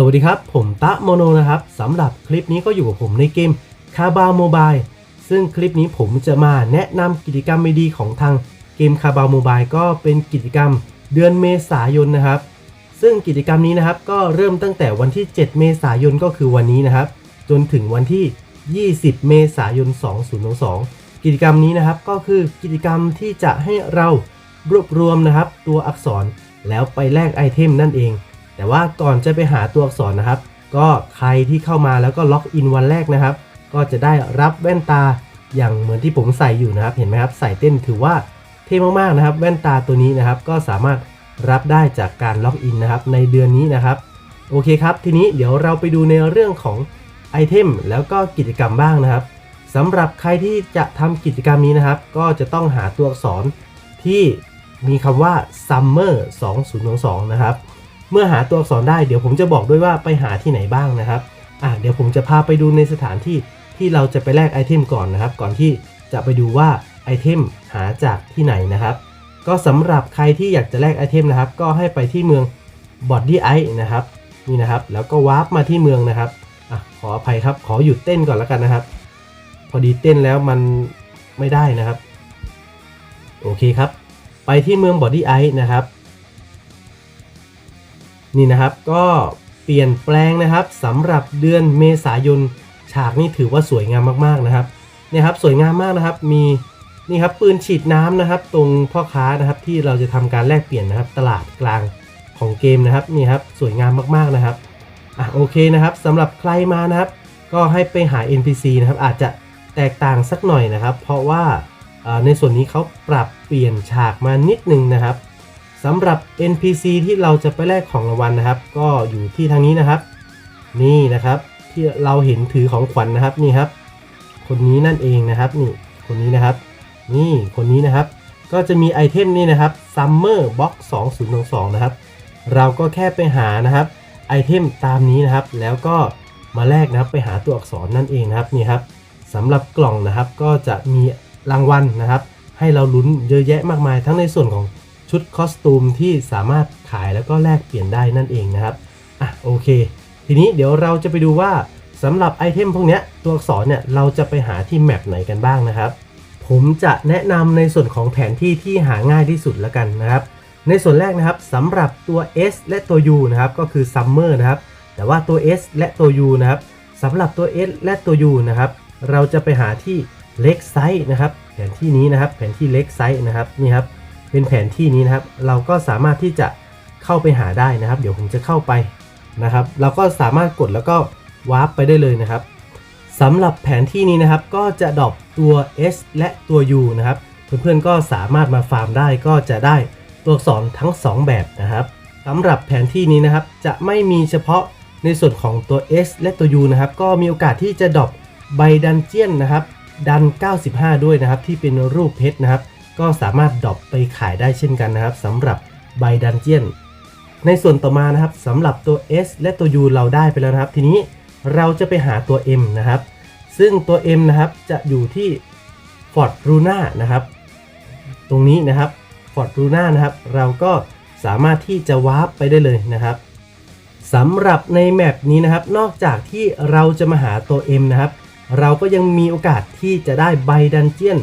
สวัสดีครับ ผมตะโมโนนะครับสำหรับคลิปนี้ก็อยู่กับผมในเกมคาบาโมบายซึ่งคลิปนี้ผมจะมาแนะนำกิจกรรมไม่ดีของทางเกมคาบาโมบายก็เป็นกิจกรรมเดือนเมษายนนะครับ ซึ่งกิจกรรมนี้นะครับก็เริ่มตั้งแต่วันที่ 7 เมษายนก็คือวันนี้นะครับ จนถึงวันที่ 20 เมษายน 2022 กิจกรรมนี้นะครับก็คือกิจกรรมที่จะให้เรารวบรวมนะครับ ตัวอักษรแล้วไปแลกไอเทมนั่นเอง แต่ว่าก่อนจะไปหาตัวอักษรนะครับ ก็ใครที่เข้ามาแล้วก็ล็อกอินวันแรกนะครับ ก็จะได้รับแว่นตาอย่างเหมือนที่ผมใส่อยู่นะครับ เห็นไหมครับ ใส่เต้นถือว่าเท่มากๆนะครับ แว่นตาตัวนี้นะครับ ก็สามารถรับได้จากการล็อกอินนะครับ ในเดือนนี้นะครับ โอเคครับ ทีนี้เดี๋ยวเราไปดูในเรื่องของไอเทมแล้วก็กิจกรรมบ้างนะครับสำหรับใครที่จะทำกิจกรรมนี้นะครับ ก็จะต้องหาตัวอักษรที่มีคำว่า summer 2022นะครับ เมื่อหาตัวอักษรได้เดี๋ยวผมจะบอกด้วยว่าไปหาที่ไหนบ้างนะครับอะเดี๋ยวผมจะพาไปดูในสถานที่ที่เราจะไปแลกไอเทมก่อนนะครับ ก่อนที่จะไปดูว่าไอเทมหาจากที่ไหนนะครับ ก็สำหรับใครที่อยากจะแลกไอเทมนะครับ ก็ให้ไปที่เมืองบอดดี้ไอนะครับนี่นะครับ แล้วก็วาร์ปมาที่เมืองนะครับอะขออภัยครับ ขอหยุดเต้นก่อนแล้วกันนะครับ พอดีเต้นแล้วมันไม่ได้นะครับ โอเคครับ ไปที่เมืองบอดี้ไอนะครับ นี่นะครับก็เปลี่ยนแปลงนะครับสำหรับเดือนเมษายนฉากนี่ถือว่าสวยงามมากๆนะครับเนี่ยครับสวยงามมากนะครับมีนี่ครับปืนฉีดน้ำนะครับ ตรงพ่อค้านะครับที่เราจะทำการแลกเปลี่ยนนะครับตลาดกลางของเกมนะครับนี่ครับสวยงามมากๆนะครับอะโอเคนะครับสำหรับใครมานะครับก็ให้ไปหา NPC นะครับอาจจะแตกต่างสักหน่อยนะครับ เพราะว่าอ่าในส่วนนี้เขาปรับเปลี่ยนฉากมานิดนึงนะครับ สำหรับ NPC ที่เราจะไปแลกของรางวัลนะครับ ก็อยู่ที่ทางนี้นะครับ นี่นะครับที่เราเห็นถือของขวัญนนะครับนี่ครับ คนนี้นั่นเองนะครับนี่คนนี้นะครับ นี่คนนี้นะครับ ก็จะมีไอเทมนี่นะครับ Summer Box 2022นะครับ เราก็แค่ไปหานะครับไอเทมตามนี้นะครับ แล้วก็มาแลกนะครับไปหาตัวอักษรนั่นเองนะครับนี่ครับสำหรับกล่องนะครับก็จะมีรางวัลนะครับ ให้เราลุ้นเยอะแยะมากมายทั้งในส่วนของ ชุดคอสตูมที่สามารถขายแล้วก็แลกเปลี่ยนได้นั่นเองนะครับอะโอเค ทีนี้เดี๋ยวเราจะไปดูว่าสำหรับไอเทมพวกนี้ตัวอักษรเนี่ยเราจะไปหาที่แมปไหนกันบ้างนะครับ ผมจะแนะนำในส่วนของแผนที่ที่หาง่ายที่สุดแล้วกันนะครับ ในส่วนแรกนะครับสำหรับตัว S และตัว U นะครับก็คือ Summer นะครับแต่ว่าตัว S และตัว U นะครับสำหรับตัว S และตัว U นะครับเราจะไปหาที่เล็กไซส์นะครับแผนที่นี้นะครับแผนที่เล็กไซส์นะครับนี่ครับ เป็นแผนที่นี้นะครับ เราก็สามารถที่จะเข้าไปหาได้นะครับ เดี๋ยวผมจะเข้าไปนะครับ เราก็สามารถกดแล้วก็วาร์ปไปได้เลยนะครับสำหรับแผนที่นี้นะครับ ก็จะดรอปตัว S และตัว U นะครับ เพื่อนๆก็สามารถมาฟาร์มได้ก็จะได้ตัวอักษรทั้ง 2 แบบนะครับสำหรับแผนที่นี้นะครับ จะไม่มีเฉพาะในส่วนของตัว S และตัว U นะครับ ก็มีโอกาสที่จะดรอปใบดันเจียนนะครับ ดัน 95 ด้วยนะครับ ที่เป็นรูปเพชรนะครับ ก็สามารถดรอปไปขายได้เช่นกันนะครับสำหรับใบดันเจียนในส่วนต่อมานะครับสำหรับตัว S และตัว U เราได้ไปแล้วนะครับ ทีนี้เราจะไปหาตัว M นะครับ ซึ่งตัว M นะครับจะอยู่ที่ Fort Luna นะครับ ตรงนี้นะครับ Fort Luna นะครับ เราก็สามารถที่จะวาร์ปไปได้เลยนะครับสำหรับในแมปนี้นะครับ นอกจากที่เราจะมาหาตัว M นะครับ เราก็ยังมีโอกาสที่จะได้ใบดันเจียน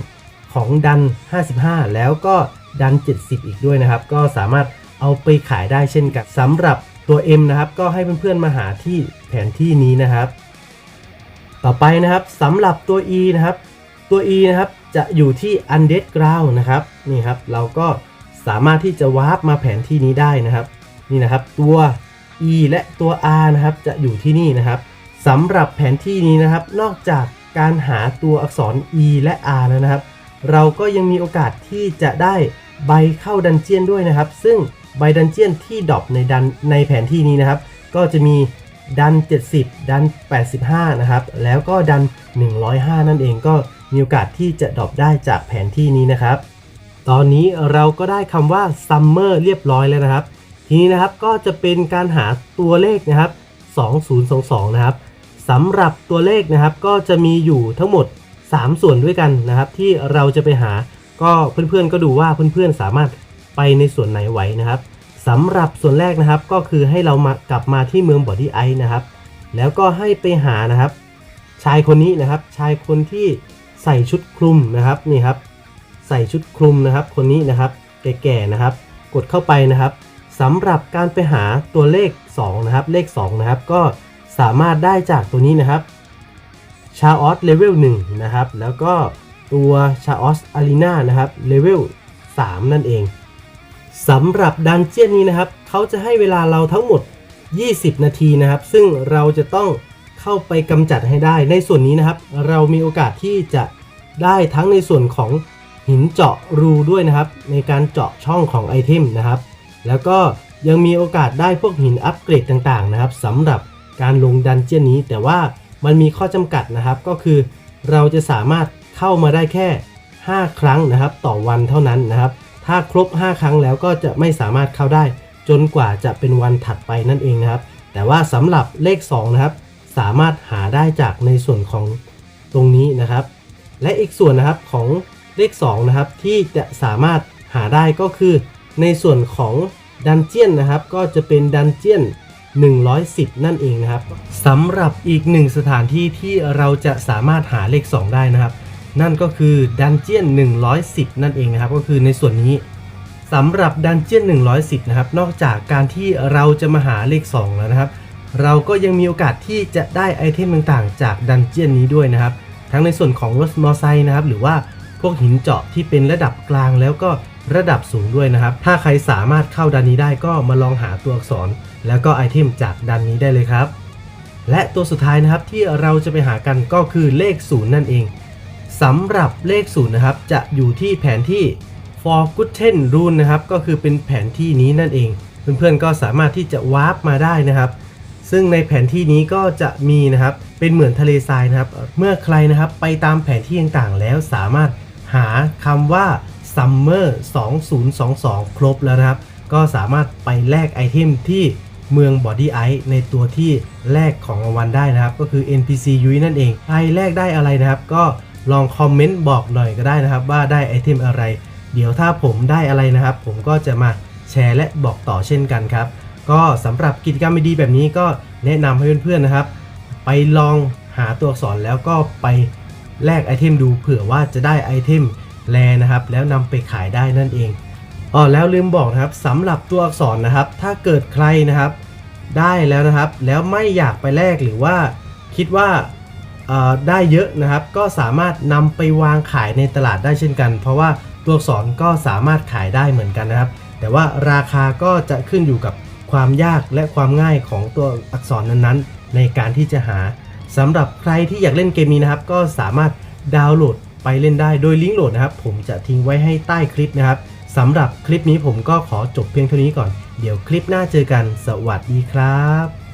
ของดัน 55 แล้วก็ดัน 70 อีกด้วยนะครับ ก็สามารถเอาไปขายได้เช่นกันสำหรับตัว M นะครับ ก็ให้เพื่อนๆมาหาที่แผนที่นี้นะครับ ต่อไปนะครับสำหรับตัว E นะครับ ตัว E นะครับจะอยู่ที่ Undead Ground นะครับนี่ครับเราก็สามารถที่จะวาร์ปมาแผนที่นี้ได้นะครับนี่นะครับตัว E และตัว R นะครับจะอยู่ที่นี่นะครับสำหรับแผนที่นี้นะครับ นอกจากการหาตัวอักษร E และ R แล้วนะครับ เราก็ยังมีโอกาสที่จะได้ใบเข้าดันเจียนด้วยนะครับ ซึ่งใบดันเจียนที่ดรอปในดันในแผนที่นี้นะครับ ก็จะมีดัน 70 ดัน 85 นะครับ แล้วก็ดัน 105 นั่นเองก็มีโอกาสที่จะดรอปได้จากแผนที่นี้นะครับ ตอนนี้เราก็ได้คำว่า Summer เรียบร้อยแล้วนะครับ ทีนี้นะครับก็จะเป็นการหาตัวเลขนะครับ 2022 นะครับสำหรับตัวเลขนะครับก็จะมีอยู่ทั้งหมด 3 ส่วนด้วยกันนะครับ ที่เราจะไปหาก็เพื่อนๆก็ดูว่าเพื่อนๆสามารถไปในส่วนไหนไหวนะครับสำหรับส่วนแรกนะครับก็คือให้เรามากลับมาที่เมืองบอดี้ไอนะครับ แล้วก็ให้ไปหานะครับ ชายคนนี้นะครับ ชายคนที่ใส่ชุดคลุมนะครับนี่ครับ ใส่ชุดคลุมนะครับ คนนี้นะครับแก่ๆนะครับ กดเข้าไปนะครับสำหรับการไปหาตัวเลข2นะครับเลข2นะครับก็สามารถได้จากตัวนี้นะครับ ชาออสเลเวล1นะครับ แล้วก็ตัวชาออสอารีนานะครับเลเวล3นั่นเองสำหรับดันเจียนนี้นะครับ เขาจะให้เวลาเราทั้งหมด 20 นาทีนะครับ ซึ่งเราจะต้องเข้าไปกำจัดให้ได้ ในส่วนนี้นะครับ เรามีโอกาสที่จะได้ทั้งในส่วนของหินเจาะรูด้วยนะครับ ในการเจาะช่องของไอเทมนะครับ แล้วก็ยังมีโอกาสได้พวกหินอัปเกรดต่างๆนะครับสำหรับการลงดันเจียนนี้แต่ว่า มันมีข้อจำกัดนะครับ ก็คือเราจะสามารถเข้ามาได้แค่ 5 ครั้งนะครับ ต่อวันเท่านั้นนะครับ ถ้าครบ 5 ครั้งแล้วก็จะไม่สามารถเข้าได้ จนกว่าจะเป็นวันถัดไปนั่นเองนะครับ แต่ว่าสำหรับเลข 2 นะครับ สามารถหาได้จากในส่วนของตรงนี้นะครับ และอีกส่วนนะครับของเลข 2 นะครับ ที่จะสามารถหาได้ก็คือ ในส่วนของดันเจียนนะครับ ก็จะเป็นดันเจียน 110 นั่นเองนะครับสำหรับอีกหนึ่งสถานที่ที่เราจะสามารถหาเลข 2 ได้นะครับ นั่นก็คือดันเจียน 110 นั่นเองนะครับ ก็คือในส่วนนี้สำหรับดันเจียน 110 นะครับ นอกจากการที่เราจะมาหาเลข 2 แล้วนะครับ เราก็ยังมีโอกาสที่จะได้ไอเทมต่างๆ จากดันเจียนนี้ด้วยนะครับ ทั้งในส่วนของรถมอไซค์นะครับ หรือว่าพวกหินเจาะที่เป็นระดับกลางแล้วก็ ระดับสูงด้วยนะครับ ถ้าใครสามารถเข้าดันนี้ได้ก็มาลองหาตัวอักษร แล้วก็ไอเทมจากดันนี้ได้เลยครับ และตัวสุดท้ายนะครับที่เราจะไปหากันก็คือเลขศูนย์นั่นเองสำหรับเลขศูนย์นะครับจะอยู่ที่แผนที่ for g o o d t e n Rune นะครับก็คือเป็นแผนที่นี้นั่นเอง เพื่อนๆก็สามารถที่จะวาร์ปมาได้นะครับซึ่งในแผนที่นี้ก็จะมีนะครับเป็นเหมือนทะเลทรายนะครับ เมื่อใครนะครับไปตามแผนที่ต่างๆ แล้วสามารถหาคำว่า Summer 2022 ครบแล้วนะครับ ก็สามารถไปแลกไอเทมที่เมือง Body Ice ในตัวที่แลกของรางวัลได้นะครับ ก็คือ NPC ยุ้ยนั่นเองใครแลกได้อะไรนะครับ ก็ลองคอมเมนต์บอกหน่อยก็ได้นะครับ ว่าได้ไอเทมอะไร เดี๋ยวถ้าผมได้อะไรนะครับ ผมก็จะมาแชร์และบอกต่อเช่นกันครับ ก็สำหรับกิจกรรมดีแบบนี้ก็แนะนำให้เพื่อนๆนะครับ ไปลองหาตัวอักษรแล้วก็ไปแลกไอเทมดูเผื่อว่าจะได้ไอเทม แลนะครับ แล้วนำไปขายได้นั่นเองอ๋อแล้วลืมบอกนะครับสำหรับตัวอักษรนะครับ ถ้าเกิดใครนะครับ ได้แล้วนะครับ แล้วไม่อยากไปแลกหรือว่าคิดว่าได้เยอะนะครับ ก็สามารถนำไปวางขายในตลาดได้เช่นกัน เพราะว่าตัวอักษรก็สามารถขายได้เหมือนกันนะครับ แต่ว่าราคาก็จะขึ้นอยู่กับความยากและความง่ายของตัวอักษรนั้นๆ ในการที่จะหาสำหรับใครที่อยากเล่นเกมนี้นะครับ ก็สามารถดาวน์โหลด ไปเล่นได้โดยลิงก์โหลดนะครับ ผมจะทิ้งไว้ให้ใต้คลิปนะครับสำหรับคลิปนี้ผมก็ขอจบเพียงเท่านี้ก่อน เดี๋ยวคลิปหน้าเจอกัน สวัสดีครับ